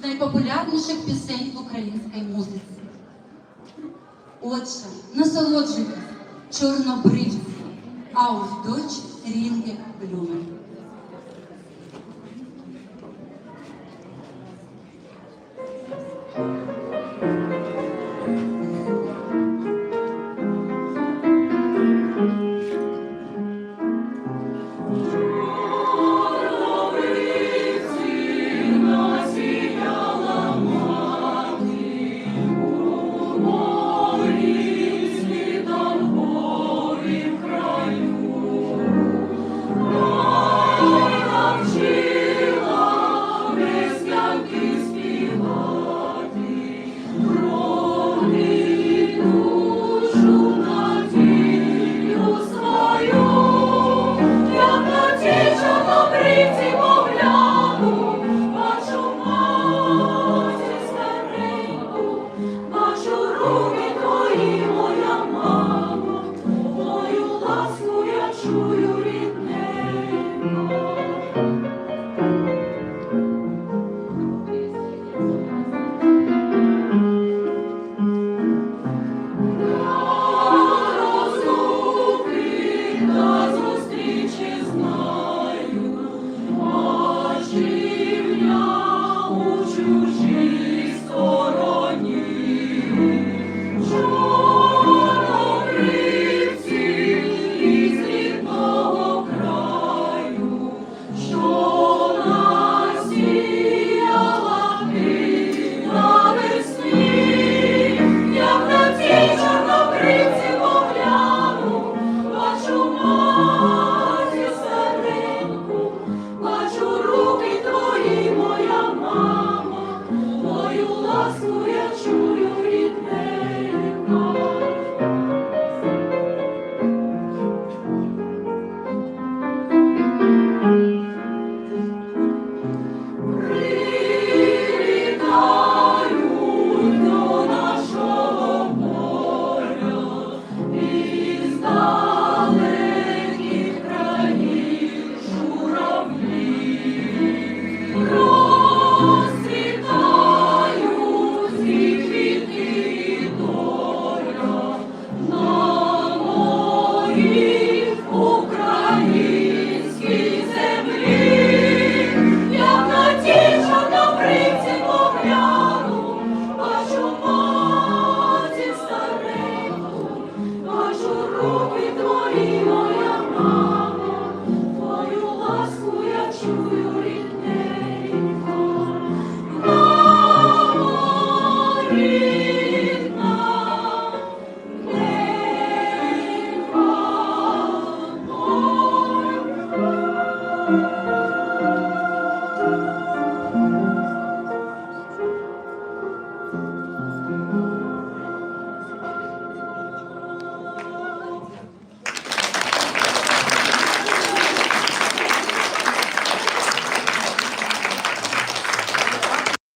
з найпопулярніших пісень в українській музиці. Отже, насолоджуйтесь чорнобривці, Auf дочь Рінге Блюмер.